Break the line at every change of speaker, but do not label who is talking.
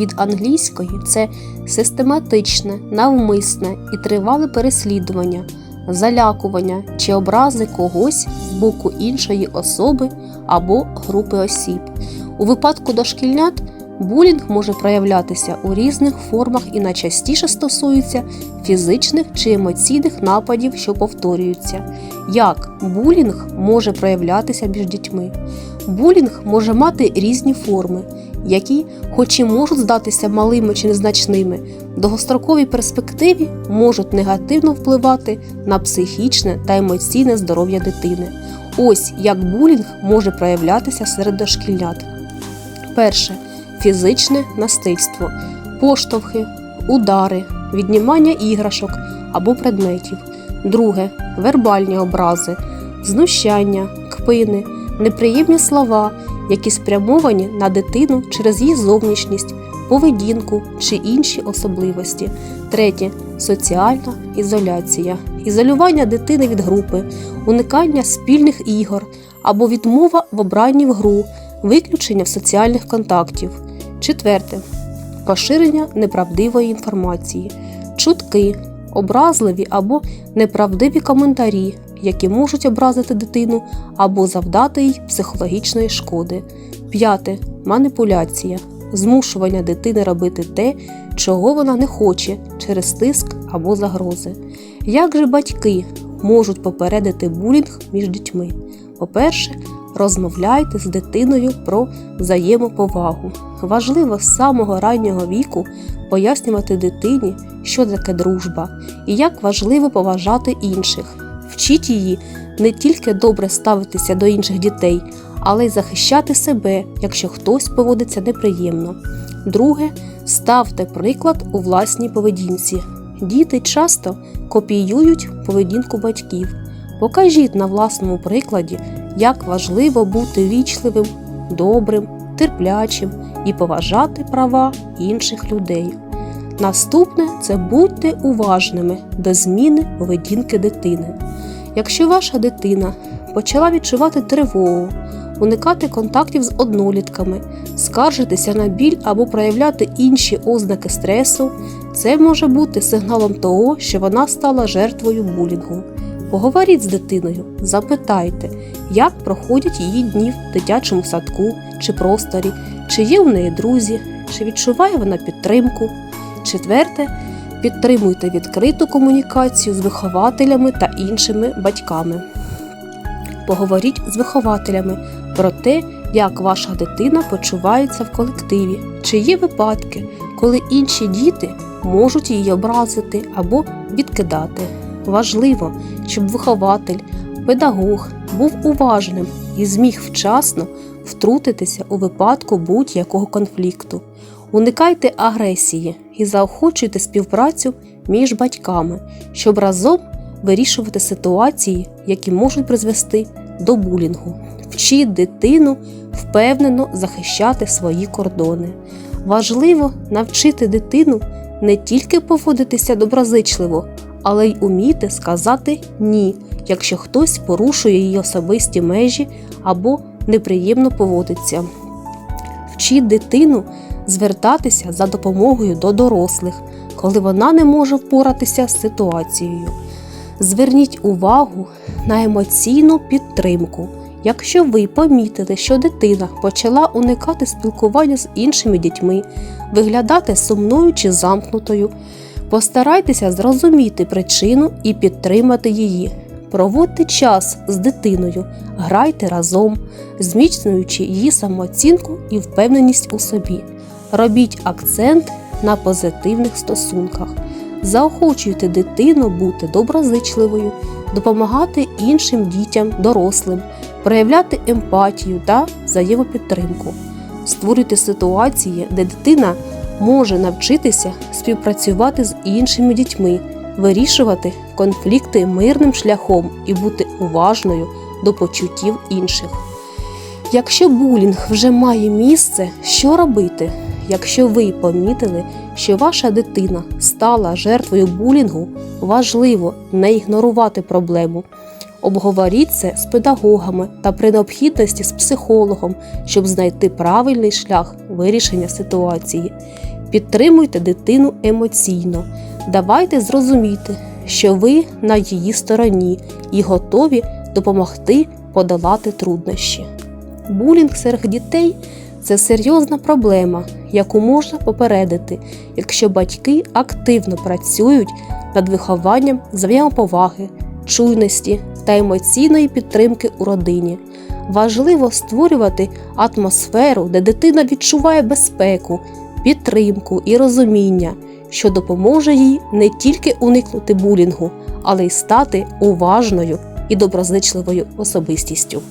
від англійської це систематичне, навмисне і тривале переслідування, залякування чи образи когось з боку іншої особи або групи осіб. У випадку дошкільнят булінг може проявлятися у різних формах і найчастіше стосується фізичних чи емоційних нападів, що повторюються. Як булінг може проявлятися між дітьми? Булінг може мати різні форми, які, хоч і можуть здатися малими чи незначними, в довгостроковій перспективі можуть негативно впливати на психічне та емоційне здоров'я дитини. Ось як булінг може проявлятися серед дошкільнят. Перше фізичне насильство, поштовхи, удари, віднімання іграшок або предметів. Друге вербальні образи, знущання, кпини, неприємні слова, які спрямовані на дитину через її зовнішність, поведінку чи інші особливості. Третє соціальна ізоляція, ізолювання дитини від групи, уникання спільних ігор або відмова в обранні в гру, виключення в соціальних контактів. Четверте поширення неправдивої інформації, чутки, образливі або неправдиві коментарі, які можуть образити дитину або завдати їй психологічної шкоди. П'яте маніпуляція, змушування дитини робити те, чого вона не хоче через тиск або загрози. Як же батьки можуть попередити булінг між дітьми? По-перше, розмовляйте з дитиною про взаємоповагу. Важливо з самого раннього віку пояснювати дитині, що таке дружба і як важливо поважати інших. Вчіть її не тільки добре ставитися до інших дітей, але й захищати себе, якщо хтось поводиться неприємно. Друге, ставте приклад у власній поведінці. Діти часто копіюють поведінку батьків. Покажіть на власному прикладі, як важливо бути вічливим, добрим, терплячим і поважати права інших людей. Наступне це будьте уважними до зміни поведінки дитини. Якщо ваша дитина почала відчувати тривогу, уникати контактів з однолітками, скаржитися на біль або проявляти інші ознаки стресу, це може бути сигналом того, що вона стала жертвою булінгу. Поговоріть з дитиною, запитайте, як проходять її дні в дитячому садку чи просторі, чи є у неї друзі, чи відчуває вона підтримку. Четверте, підтримуйте відкриту комунікацію з вихователями та іншими батьками. Поговоріть з вихователями про те, як ваша дитина почувається в колективі, чи є випадки, коли інші діти можуть її образити або відкидати. Важливо, щоб вихователь, педагог був уважним і зміг вчасно втрутитися у випадку будь-якого конфлікту. Уникайте агресії і заохочуйте співпрацю між батьками, щоб разом вирішувати ситуації, які можуть призвести до булінгу. Вчіть дитину впевнено захищати свої кордони. Важливо навчити дитину не тільки поводитися доброзичливо, але й уміти сказати ні, якщо хтось порушує її особисті межі або неприємно поводиться. Вчіть дитину звертатися за допомогою до дорослих, коли вона не може впоратися з ситуацією. Зверніть увагу на емоційну підтримку. Якщо ви помітили, що дитина почала уникати спілкування з іншими дітьми, виглядати сумною чи замкнутою, постарайтеся зрозуміти причину і підтримати її. Проводьте час з дитиною, грайте разом, зміцнюючи її самооцінку і впевненість у собі. Робіть акцент на позитивних стосунках, заохочуйте дитину бути доброзичливою, допомагати іншим дітям, дорослим, проявляти емпатію та взаємопідтримку, створюйте ситуації, де дитина може навчитися співпрацювати з іншими дітьми, вирішувати конфлікти мирним шляхом і бути уважною до почуттів інших. Якщо булінг вже має місце, що робити? Якщо ви помітили, що ваша дитина стала жертвою булінгу, важливо не ігнорувати проблему. Обговоріть це з педагогами та при необхідності з психологом, щоб знайти правильний шлях вирішення ситуації. Підтримуйте дитину емоційно. Давайте зрозуміти, що ви на її стороні і готові допомогти подолати труднощі. Булінг серед дітей це серйозна проблема, яку можна попередити, якщо батьки активно працюють над вихованням взаємоповаги, чуйності та емоційної підтримки у родині. Важливо створювати атмосферу, де дитина відчуває безпеку, підтримку і розуміння, що допоможе їй не тільки уникнути булінгу, але й стати уважною і доброзичливою особистістю.